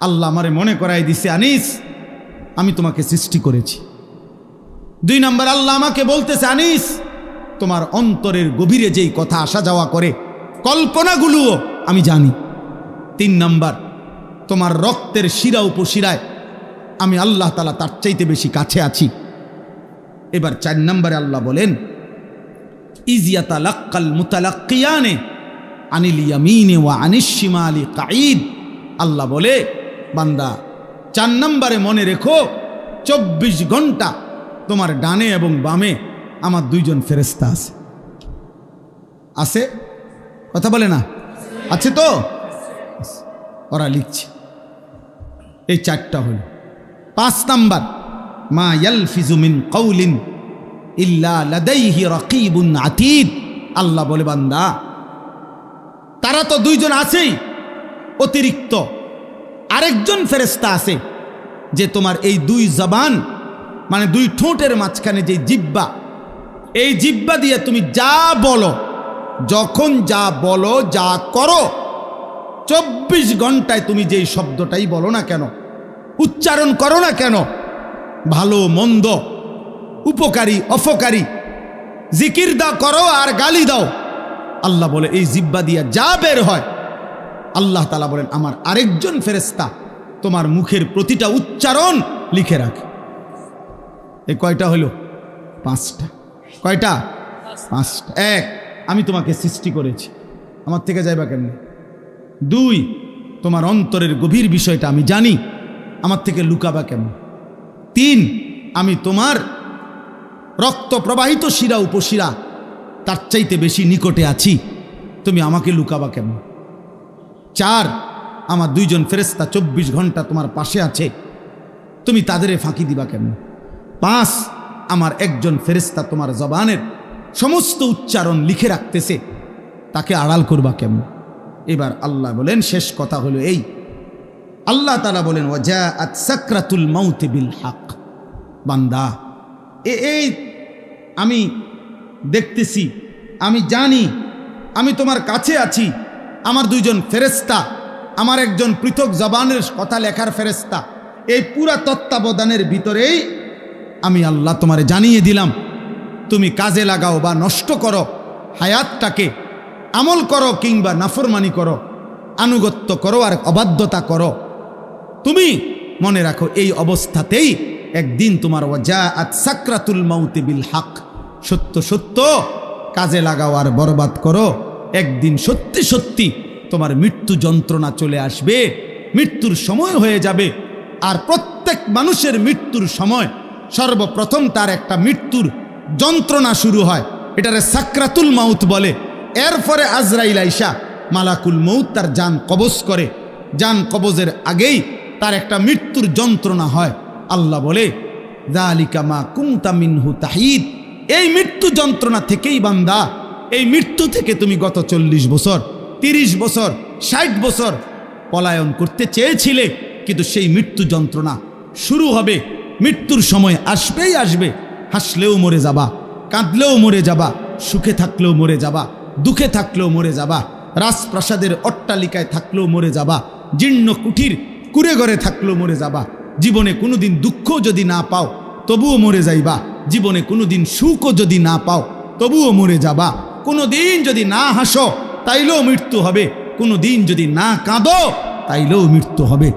আল্লাহ আমারে মনে করাই দিছে, আনিস, আমি তোমাকে সৃষ্টি করেছি। দুই নম্বর, আল্লাহ আমাকে বলতেছে, আনিস, তোমার অন্তরের গভীরে যেই কথা আসা যাওয়া করে, কল্পনাগুলোও আমি জানি। তিন নম্বর, তোমার রক্তের শিরা উপশিরায় আমি আল্লাহ তালা তার চাইতে বেশি কাছে আছি। এবার চার নম্বরে আল্লাহ বলেন ইজিয়াতা লাক্কাল মুতালাক্কিয়ানে আনিল ইয়ামিনে ওয়া আনিসিমা আলী কাঈদ। আল্লাহ বলে বান্দা, চার নম্বরে মনে রেখো, চব্বিশ ঘণ্টা তোমার ডানে এবং বামে আমার দুইজন ফেরেস্তা আছে। আছে? কথা বলে না? আছে তো? ওরা লিখছে। এই চারটা হল। পাঁচ নাম্বার, মা ইয়ালফিজু মিন কৌলিন আতীদ আল্লাহ বলে, বান্দা, তারা তো দুইজন আছেই, অতিরিক্ত। আরেকজন ফেরেস্তা আছে যে তোমার এই দুই জবান মানে দুই ঠোঁটের মাঝখানে যে জিব্বা, এই জিব্বা দিয়ে তুমি যা বলো, যখন যা বলো, যা করো, চব্বিশ ঘন্টায় তুমি যেই শব্দটাই বলো না কেন, উচ্চারণ করো না কেন, ভালো, মন্দ, উপকারী, অপকারী, জিকির দা করো আর গালি দাও। আল্লাহ বলে, এই জিব্বা দিয়া যা বের হয় আল্লাহ তালা বলেন, আমার আরেকজন ফেরেস্তা তোমার মুখের প্রতিটা উচ্চারণ লিখে রাখে। এ কয়টা হলো? পাঁচটা। কয়টা? পাঁচটা। এক, আমি তোমাকে সৃষ্টি করেছি। আমার থেকে যাইবা কেমনি? দুই, তোমার অন্তরের গভীর বিষয়টা আমি জানি। আমার থেকে লুকাবা কেমন? তিন, আমি তোমার রক্ত প্রবাহিত শিরা উপশিরা, তার চাইতে বেশি নিকটে আছি। তুমি আমাকে লুকাবা কেমন? চার, আমার দুইজন ফেরেস্তা চব্বিশ ঘণ্টা তোমার পাশে আছে। তুমি তাদের ফাঁকি দিবা কেমন পাঁচ, আমার একজন ফেরেস্তা তোমার জবানের সমস্ত উচ্চারণ লিখে রাখতেছে। তাকে আড়াল করবা কেমন এবার আল্লাহ বলেন, শেষ কথা হলো এই। আল্লাহ তালা বলেন সাকরাতুল মাউতে বিল হাক। বান্দা, এ, এই আমি দেখতেছি, আমি জানি, আমি তোমার কাছে আছি। আমার দুইজন ফেরেস্তা আমার একজন পৃথক জবানের কথা লেখার ফেরেস্তা এই পুরা তত্ত্বাবধানের ভিতরেই আমি আল্লাহ তোমারে জানিয়ে দিলাম, তুমি কাজে লাগাও বা নষ্ট করো, হায়াতটাকে আমল করো কিংবা নাফরমানি করো, আনুগত্য করো আর অবাধ্যতা করো। তুমি মনে রাখো এই অবস্থাতেই একদিন তোমার ওয়াজা আত সাকরাতুল মাউতে বিল হাক। সত্য সত্য, কাজে লাগাও আর বরবাদ করো। একদিন সত্যি সত্যি তোমার মৃত্যু যন্ত্রণা চলে আসবে, মৃত্যুর সময় হয়ে যাবে। আর প্রত্যেক মানুষের মৃত্যুর সময় সর্বপ্রথম তার একটা মৃত্যুর যন্ত্রণা শুরু হয়। এটারে সাকরাতুল মাউত বলে। এরপরে আজরাইল আইসা মালাকুল মৌত তার যান কবজ করে। যান কবজের আগেই তার একটা মৃত্যুর যন্ত্রণা হয়। আল্লাহ বলে দালিকা মা কুমতা মিনহু তাহিদ। এই মৃত্যু যন্ত্রণা থেকেই বান্দা এই মৃত্যু থেকে তুমি গত চল্লিশ বছর, তিরিশ বছর, ষাট বছর পলায়ন করতে চেয়েছিলে, কিন্তু সেই মৃত্যু যন্ত্রণা শুরু হবে। মৃত্যুর সময় আসবেই আসবে। হাসলেও মরে যাবা, কাঁদলেও মরে যাবা, সুখে থাকলেও মরে যাবা, দুঃখে থাকলেও মরে যাবা, রাজপ্রাসাদের অট্টালিকায় থাকলেও মরে যাবা, জীর্ণ কুঠির কুড়ে ঘরে থাকলেও মরে যাবা। জীবনে কোনোদিন দুঃখ যদি না পাও, তবুও মরে যাইবা। জীবনে কোনোদিন সুখও যদি না পাও, তবুও মরে যাবা। কোনো দিন যদি না হাসো, তাইলেও মৃত্যু হবে। কোনো দিন যদি না কাঁদো, তাইলেও মৃত্যু হবে।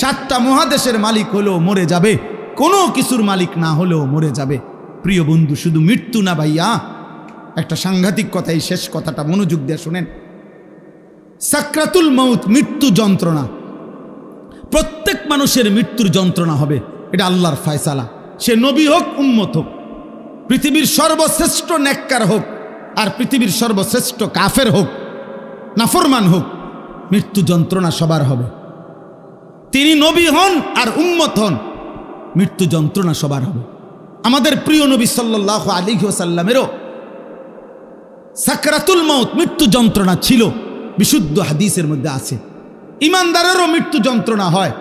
সাতটা মহাদেশের মালিক হলেও মরে যাবে। কোনো কিছুর মালিক না হলেও মরে যাবে। প্রিয় বন্ধু, শুধু মৃত্যু না ভাইয়া। একটা সাংঘাতিক কথা এই শেষ কথাটা মনোযোগ দিয়ে শোনেন। সাকরাতুল মৌত মৃত্যু যন্ত্রণা। প্রত্যেক মানুষের মৃত্যুর যন্ত্রণা হবে। এটা আল্লাহর ফায়সালা। সে নবী হোক, উম্মত হোক। পৃথিবীর সর্বশ্রেষ্ঠ নেককার হোক আর পৃথিবীর সর্বশ্রেষ্ঠ কাফের হোক, নাফরমান হোক, মৃত্যু যন্ত্রণা সবার হবে। তিনি নবী হন আর উম্মত হন, মৃত্যু যন্ত্রণা সবার হবে। আমাদের প্রিয় নবী সাল্লাহ আলী সাকরাতুল মৌত মৃত্যু যন্ত্রণা ছিল, বিশুদ্ধ হাদিসের মধ্যে আছে। ইমানদারেরও মৃত্যু যন্ত্রণা হয়,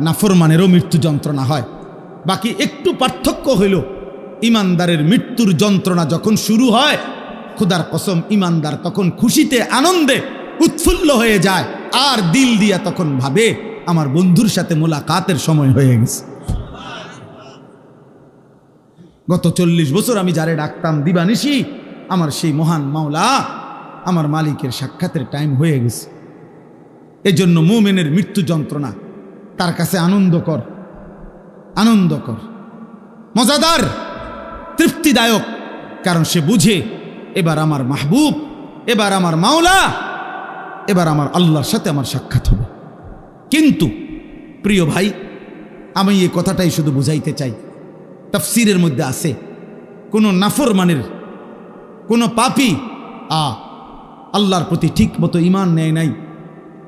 নাফরমানেরও মৃত্যু যন্ত্রণা হয়। বাকি একটু পার্থক্য হইল, ইমানদারের মৃত্যুর যন্ত্রণা যখন শুরু হয় খুদার কসম ইমানদার তখন খুশিতে আনন্দে উৎফুল্ল হয়ে যায়। আর দিল দিয়া তখন ভাবে, আমার বন্ধুর সাথে মোলাকাতের সময় হয়ে গেছে। গত চল্লিশ বছর আমি যারে ডাকতাম দিবানিসি আমার সেই মহান মাওলা, আমার মালিকের সাক্ষাতের টাইম হয়ে গেছে। এজন্য মোমেনের মৃত্যু যন্ত্রণা, তার কাছে আনন্দকর আনন্দকর মজাদার, তৃপ্তিদায়ক, কারণ সে বুঝে এবার আমার মাহবুব, এবার আমার মাওলা, এবার আমার আল্লাহর সাথে আমার সাক্ষাৎ হবে। কিন্তু, প্রিয় ভাই, আমি এই কথাটাই শুধু বুঝাইতে চাই। তফসিরের মধ্যে আছে, কোনো নাফর মানের কোনো পাপি, আ, আল্লাহর প্রতি ঠিক মতো ইমান নেয় নাই,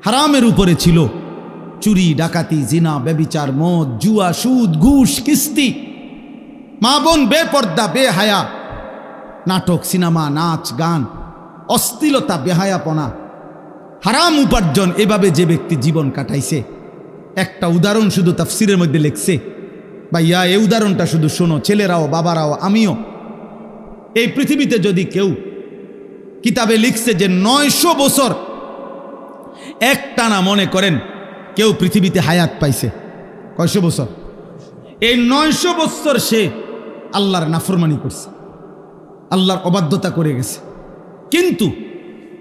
হারামের উপরে ছিল। চুরি, ডাকাতি, জিনা, ব্যবিচার, মদ, জুয়া, সুদ, ঘুষ, কিস্তি, মা বোন, বেপর্দা, বেহায়া নাটক, সিনেমা, নাচ, গান অস্থিলতা বেহায়াপনা, হারাম উপার্জন, এভাবে যে ব্যক্তি জীবন কাটাইছে। একটা উদাহরণ শুধু তাফসিরের মধ্যে লেখছে। বা ইয়া এই উদাহরণটা শুধু শোনো, ছেলেরাও, বাবারাও, আমিও। এই পৃথিবীতে যদি কেউ কিতাবে লিখছে যে নয়শো বছর একটানা মনে করেন, কেউ পৃথিবীতে হায়াত পাইছে। কয়শো বছর? এই নয়শো বছর সে আল্লাহর নাফরমানি করছে। আল্লাহর অবাধ্যতা করে গেছে। কিন্তু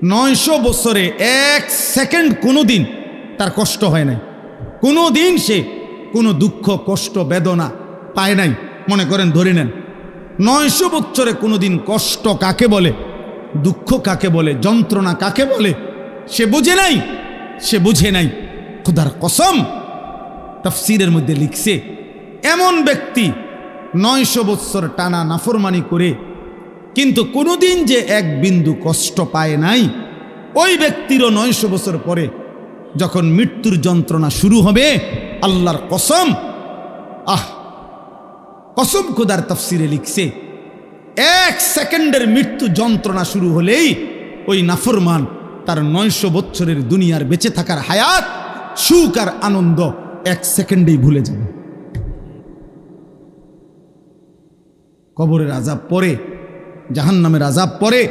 নয়শো বছরে এক সেকেন্ড কোনো দিন তার কষ্ট হয় নাই। কোনো দিন সে কোনো দুঃখ, কষ্ট, বেদনা পায় নাই। মনে করেন, ধরে নেন, নয়শো বছরে কোনো দিন কষ্ট কাকে বলে, দুঃখ কাকে বলে, যন্ত্রণা কাকে বলে, সে বুঝে নাই, সে বুঝে নাই। খুদার কসম, তফসিরের মধ্যে লিখছে, এমন ব্যক্তি নয়শো বৎসর টানা নাফরমানি করে কিন্তু কোনোদিন যে এক বিন্দু কষ্ট পায় নাই, ওই ব্যক্তিরও নয়শো বছর পরে যখন মৃত্যুর যন্ত্রণা শুরু হবে, আল্লাহর কসম, আহ, কসম খোদার তফসিরে লিখছে, এক সেকেন্ডের মৃত্যু যন্ত্রণা শুরু হলেই ওই নাফরমান তার নয়শো বছরের দুনিয়ার বেঁচে থাকার হায়াত, সুখ আর আনন্দ এক সেকেন্ডেই ভুলে যাবে। কবরের আজাব পরে জাহান্নামের আজাব পরে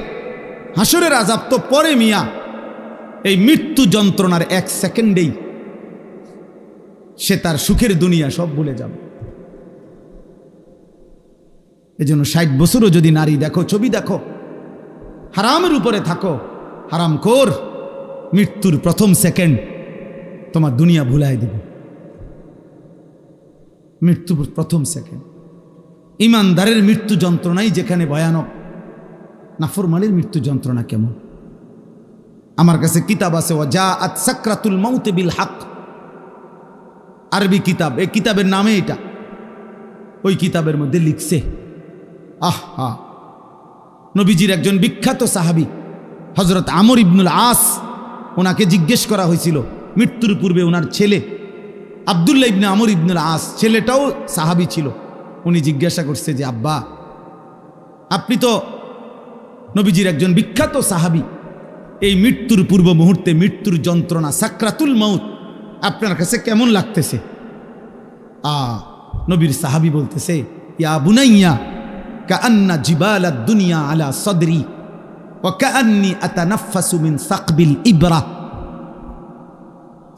হাসরের আজাব তো পরে মিয়া। এই মৃত্যু যন্ত্রণার এক সেকেন্ডেই সে তার সুখের দুনিয়া সব ভুলে যাবে। এজন্য ষাট বছরও যদি নারী দেখো, ছবি দেখো, হারামের উপরে থাকো, হারাম কর মৃত্যুর প্রথম সেকেন্ড তোমার দুনিয়া ভুলাই দেবে। মৃত্যুর প্রথম সেকেন্ড। ইমানদারের মৃত্যু যন্ত্রণাই যেখানে ভয়ানক নাফরমানের মৃত্যু যন্ত্রণা কেমন? আমার কাছে কিতাব আছে ও যা আত সাকরাতুল মৌতে বিল হাক। আরবি কিতাব, এই কিতাবের নামে এটা। ওই কিতাবের মধ্যে লিখছে, আহ, হা। নবীজির একজন বিখ্যাত সাহাবি হজরত আমর ইবনুল আস, ওনাকে জিজ্ঞেস করা হয়েছিল, মৃত্যুর পূর্বে ওনার ছেলে, আবদুল্লাহ ইবনে আমর ইবনুল আস, ছেলেটাও সাহাবি ছিল। উনি জিজ্ঞাসা করছে যে, আব্বা, আপনি তো নবীজির একজন বিখ্যাত সাহাবি। এই মৃত্যুর পূর্ব মুহূর্তে মৃত্যুর যন্ত্রণা সাকরাতুল মৌত আপনার কাছে কেমন লাগতেছে? আ, নবীর সাহাবি বলতেছে, ইয়া বুনাইয়া কান্না জিবালা দুনিয়া আলা সদরি ও কান্নি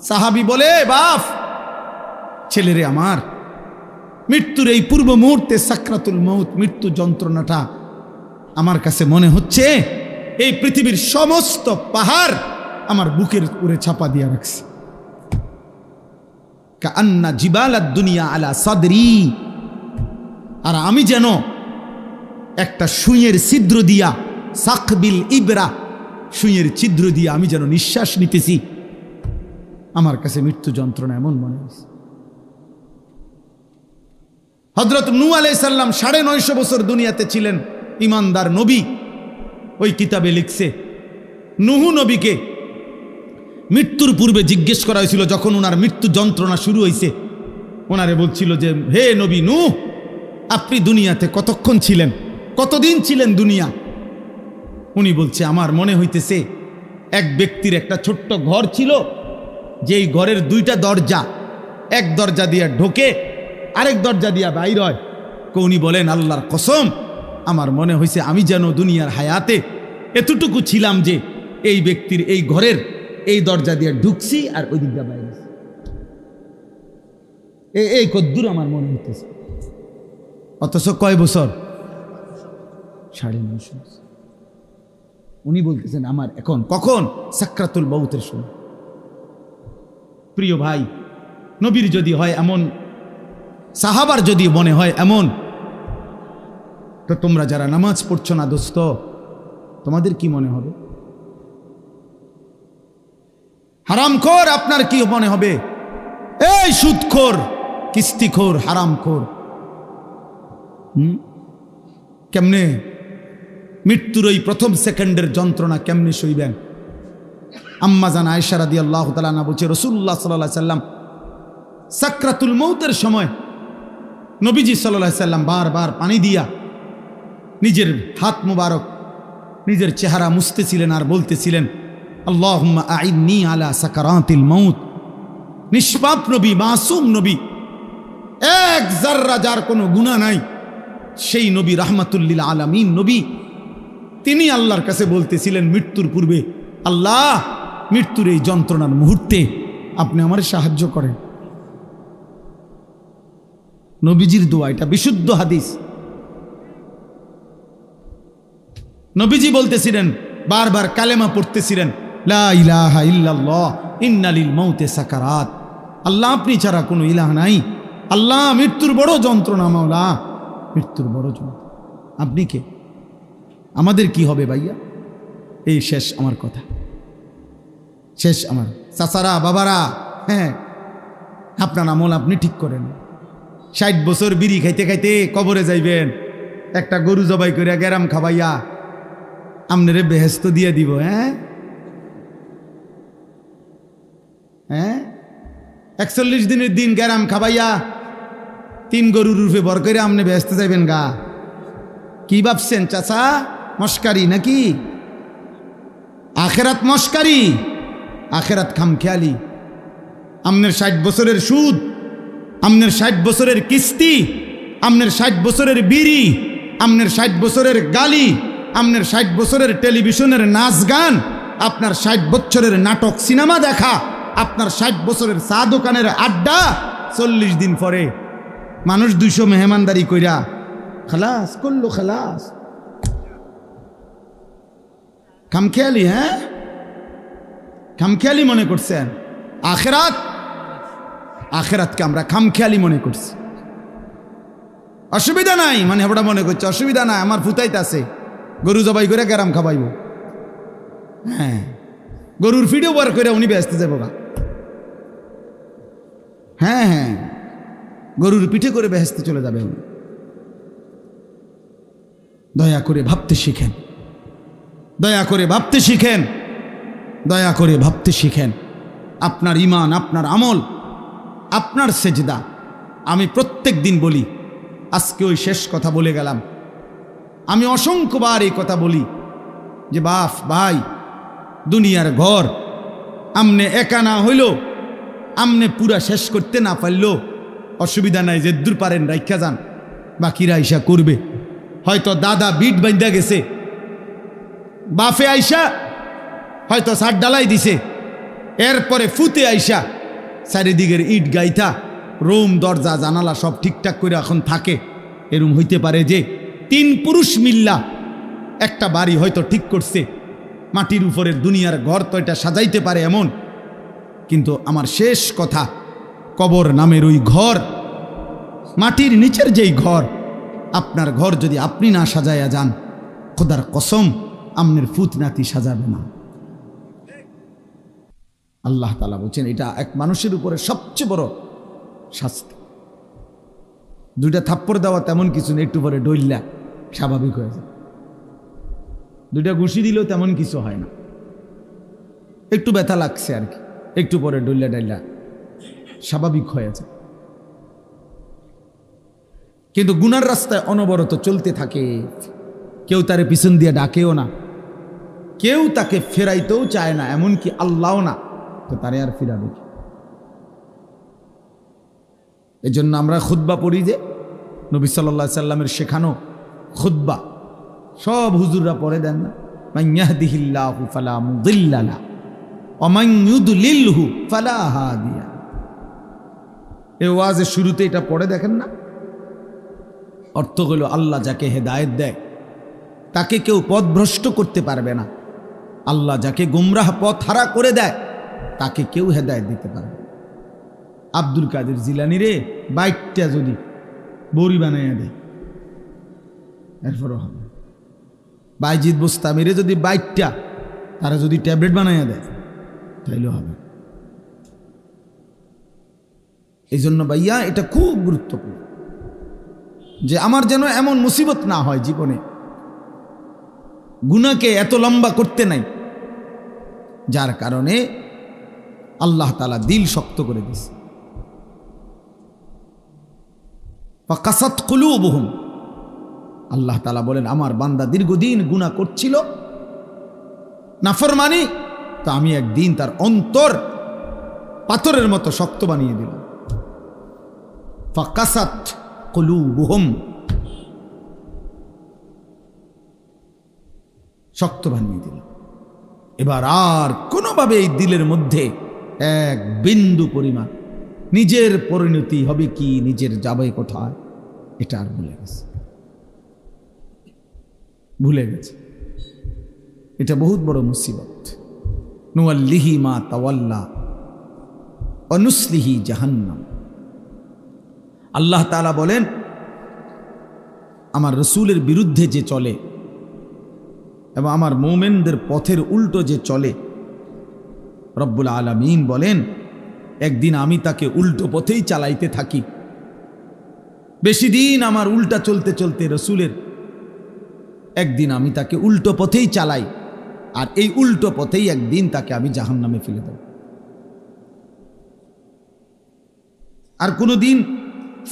সাহাবি বলে বাফ ছেলেরে আমার, মৃত্যুর এই পূর্ব মুহূর্তে সাকরাতুল মৌত মৃত্যু যন্ত্রণাটা আমার কাছে মনে হচ্ছে এই পৃথিবীর সমস্ত পাহাড় আমার বুকের উপরে ছাপা দিয়া রাখছে। কান্না জিবাল দুনিয়া আলা সদরি। আর আমি যেন একটা সুইয়ের ছিদ্র দিয়া, সাকবিল ইবরা সুইয়ের ছিদ্র দিয়া আমি যেন নিঃশ্বাস নিতেছি। আমার কাছে মৃত্যু যন্ত্রণা এমন মনে হয়েছে। হজরত নু আলাইসাল্লাম সাড়ে নয়শো বছর দুনিয়াতে ছিলেন। ইমানদার নবী ওই কিতাবে লিখছে, নুহু নবীকে মৃত্যুর পূর্বে জিজ্ঞেস করা হয়েছিল, যখন ওনার মৃত্যু যন্ত্রণা শুরু হয়েছে ওনারে বলছিল যে, হে নবী নু আপনি দুনিয়াতে কতক্ষণ ছিলেন? কতদিন ছিলেন দুনিয়া? উনি বলছে, আমার মনে হইতেছে, এক ব্যক্তির একটা ছোট্ট ঘর ছিল, যেই ঘরের দুইটা দরজা, এক দরজা দিয়া ঢোকে, আরেক দরজা দিয়া বাইর হয়। উনি বলেন, আল্লাহর কসম আমার মনে হয়েছে আমি যেন দুনিয়ার হায়াতে এতটুকু ছিলাম যে এই ব্যক্তির এই ঘরের এই দরজা দিয়ে ঢুকছি আর ওই দিকটা বাইরে এই কদ্দুর আমার মনে হইতেছে। অথচ কয় বছর? সাড়ে বছর। উনি বলতেছেন, আমার এখন কখন সাক্রাতুল বৌতের সময়? প্রিয় ভাই, নবীর যদি হয় এমন, সাহাবার যদি মনে হয় এমন তো তোমরা যারা নামাজ পড়ছো না দোস্ত, তোমাদের কি মনে হবে? হারামখোর, আপনার কি মনে হবে? এই সুদখোর, কিস্তিখোর, হারামখোর। হুম? কেমনে? মৃত্যুর ওই প্রথম সেকেন্ডের যন্ত্রণা কেমনে সইবেন? আম্মা জান আয়সারা দিয়ে আল্লাহ তালা বলছে রসুল্লাহ সাল্লাহ সাল্লাম সাকরাতুল মৌতের সময় নবীজি সাল্লাহ সাল্লাম বারবার পানি দিয়া নিজের হাত মুবারক, নিজের চেহারা মুছতেছিলেন আর বলতেছিলেন আল্লাহ আইনি আলা সাকারাতিল মৌত নিষ্পাপ নবী, মাসুম নবী, এক জাররা যার কোনো গুণা নাই, সেই নবী রাহমাতুল্লিল আলামিন নবী। তিনি আল্লাহর কাছে বলতেছিলেন, মৃত্যুর পূর্বে আল্লাহ মৃত্যুর এই যন্ত্রণার মুহূর্তে আপনি আমার সাহায্য করেন। নবীজির দোয়া, এটা বিশুদ্ধ হাদিস। নবীজি বলতেছিলেন, বারবার কালেমা পড়তেছিলেন, লা ইলাহা ইল্লাল্লাহ, ইন্নালিল মৌতে সাকারাত। আল্লাহ আপনি ছাড়া কোনো ইলাহ নাই। আল্লাহ মৃত্যুর বড় যন্ত্রণা, মাওলা, মৃত্যুর বড় যন্ত্রণা। আপনি কে? আমাদের কি হবে ভাইয়া? এই শেষ আমার কথা। শেষ আমার। চাচারা, বাবারা হ্যাঁ আপনার আমল আপনি ঠিক করেন। ষাট বছর বিড়ি খাইতে খাইতে কবরে যাইবেন। একটা গরু জবাই করিয়া গ্যারাম খাবাইয়া আমনেরে বেহেস্ত দিয়ে দিব হ্যাঁ? হ্যাঁ? একচল্লিশ দিনের দিন গ্যারাম খাবাইয়া তিন গরুর রূপে বর করে আমনে ব্যস্ত যাইবেন গা। কি ভাবছেন, চাচা? মস্কারি নাকি? আখেরাত মস্কারি, আখেরাত খামখেয়ালি। আমনের ষাট বছরের সুদ, আমনের ষাট বছরের কিস্তি, আমনের ষাট বছরের বিড়ি, আমনের ষাট বছরের গালি। আমনের ষাট বছরের টেলিভিশনের নাচ গান, আপনার ষাট বছরের নাটক সিনেমা দেখা, আপনার ষাট বছরের চা দোকানের আড্ডা, চল্লিশ দিন পরে মানুষ দুইশো মেহমানদারি কইরা, খালাস, করল খালাস। খামখেয়ালি হ্যাঁ? খামখেয়ালি মনে করছেন? আখেরাত? আখেরাতকে আমরা খামখেয়ালি মনে করছি। অসুবিধা নাই মানে ওটা মনে করছে, অসুবিধা নাই, আমার ফুতাইতে আছে গরু জবাই করে গ্যারাম খাবাইব হ্যাঁ। গরুর ফিডিও বার করে উনি ব্যস্ত যাব গা। হ্যাঁ হ্যাঁ। গরুর পিঠে করে বেহেস্তে চলে যাবে উনি। দয়া করে ভাবতে শিখেন। দয়া করে ভাবতে শিখেন। দয়া করে ভাবতে শিখেন। আপনার ইমান আপনার আমল, আপনার সেজদা। আমি প্রত্যেক দিন বলি, আজকে ওই শেষ কথা বলে গেলাম। আমি অসংখ্যবার এই কথা বলি যে, বাফ, ভাই, দুনিয়ার ঘর আমনে একা না হইল, আমনে পুরা শেষ করতে না পারল, অসুবিধা নাই যে দূর পারেন রাইখা যান, বাকিরা আইসা করবে। হয়তো দাদা বিট বান্ধা গেছে, বাফে আইসা, হয়তো সার ডালাই দিছে, এরপরে ফুতে আইসা, চারিদিকের ইট গাইথা, রুম, দরজা, জানালা সব ঠিকঠাক করে এখন থাকে। এরম হইতে পারে যে তিন পুরুষ মিল্লা। একটা বাড়ি হয়তো ঠিক করছে। মাটির উপরের দুনিয়ার ঘর তো এটা সাজাইতে পারে এমন। কিন্তু আমার শেষ কথা, কবর নামের ওই ঘর, মাটির নিচের যেই ঘর, আপনার ঘর যদি আপনি না সাজাইয়া যান, খোদার কসম, আমনের ফুত নাতি সাজাবে না। আল্লাহ তালা বলছেন, এটা এক মানুষের উপরে সবচেয়ে বড় শাস্তি। দুইটা থাপ্পড় দেওয়া তেমন কিছু নেই, একটু পরে ডইল্লা। স্বাভাবিক হয়ে যায়। দুইটা ঘুষি দিলেও তেমন কিছু হয় না। একটু ব্যথা লাগছে আর কি। একটু পরে ডইল্লা ডাইল্লা স্বাভাবিক হয়ে যায়। কিন্তু গুনার রাস্তায় অনবরত চলতে থাকে। কেউ তারে পিছন দিয়ে ডাকেও না। কেউ তাকে ফেরাইতেও চায় না, এমনকি আল্লাহও না। তো তারে আর ফিরাবে কি? এই জন্য আমরা খুদ্া পড়ি যে, নবী সাল্লা সাল্লামের শেখানো খুদ্া সব হুজুররা পড়ে দেন না। মাইয়াহদিহিল্লাহু ফালা মুদিল্লালা ওমান ইউদলিলহু ফালা হাদিয়া। এ ওয়াজের শুরুতে এটা পড়ে দেখেন না? অর্থ হলো আল্লাহ যাকে হেদায়েত দেয়, তাকে কেউ পথভ্রষ্ট করতে পারবে না। আল্লাহ যাকে গুমরাহ পথ হারা করে দেয়, তাকে কেউ হেদায়েত দিতে পারবে আব্দুল কাদের জিলানি রে বাইকটা যদি বড়ি বানাইয়া দেয়। এরপরও হবে। বাইজিৎ বোস্তামিরে যদি বাইকটা তারা যদি ট্যাবলেট বানাইয়া দেয়, তাইলেও হবে। এই জন্য ভাইয়া, এটা খুব গুরুত্বপূর্ণ যে আমার যেন এমন মুসিবত না হয় জীবনে, গুনাকে এত লম্বা করতে নাই, যার কারণে আল্লাহ তালা দিল শক্ত করে দিছে কাসাত কুলুবহুম আল্লাহ তালা বলেন, আমার বান্দা দীর্ঘদিন গুণা করছিল, নাফরমানি, তা আমি একদিন তার অন্তর পাথরের মতো শক্ত বানিয়ে ফাকাসাত কুলুবহুম, শক্ত বানিয়ে দিল এবার আর কোনোভাবে এই দিলের মধ্যে এক বিন্দু পরিমাণ, নিজের পরিণতি হবে কি, নিজের যাবে কোথায়, এটা আর ভুলে গেছে। ভুলে গেছে। এটা বহুত বড় মুসিবত। নুয়াল্লিহি মা তাওয়াল্লা, অনুসলিহি জাহান্নাম। আল্লাহ তালা বলেন, আমার রসুলের বিরুদ্ধে যে চলে এবং আমার মোমেনদের পথের উল্টো যে চলে, রব্বুল আলমিন বলেন, একদিন আমি তাকে উল্টো পথেই চালাইতে থাকি। বেশি দিন আমার উল্টা চলতে চলতে রসুলের একদিন আমি তাকে উল্টো পথেই চালাই, আর এই উল্টো পথেই একদিন তাকে আমি জাহান নামে ফেলে দেব। আর কোনো দিন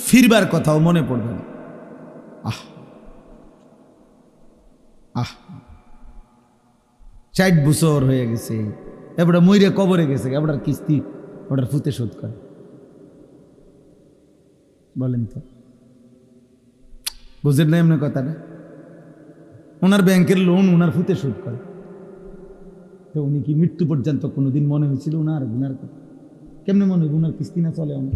ফিরবার কথাও মনে পড়বে না। আহ আহ ষাট বছর হয়ে গেছে, এবারে ময়ূরে কবরে গেছে, এবার কিস্তি ওটার ফুতে শোধ করে। বলেন তো, বুঝেন না এমনি কথাটা? ওনার ব্যাংকের লোন ওনার ফুতে শোধ করে। তো উনি কি মৃত্যু পর্যন্ত কোনোদিন মনে হয়েছিল ওনার? গুনার কথা কেমনে মনে হয় ওনার কিস্তি না চলে আমার?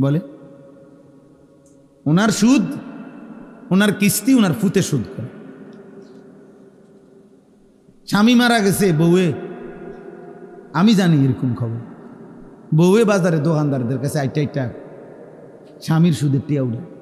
বলে, ওনার সুদ, ওনার কিস্তি ওনার ফুতে সুদ করে। স্বামী মারা গেছে বউয়ে। আমি জানি এরকম খবর। বউয়ে বাজারে দোকানদারদের কাছে আইটা আইটা স্বামীর সুদের টিয়া উঠে।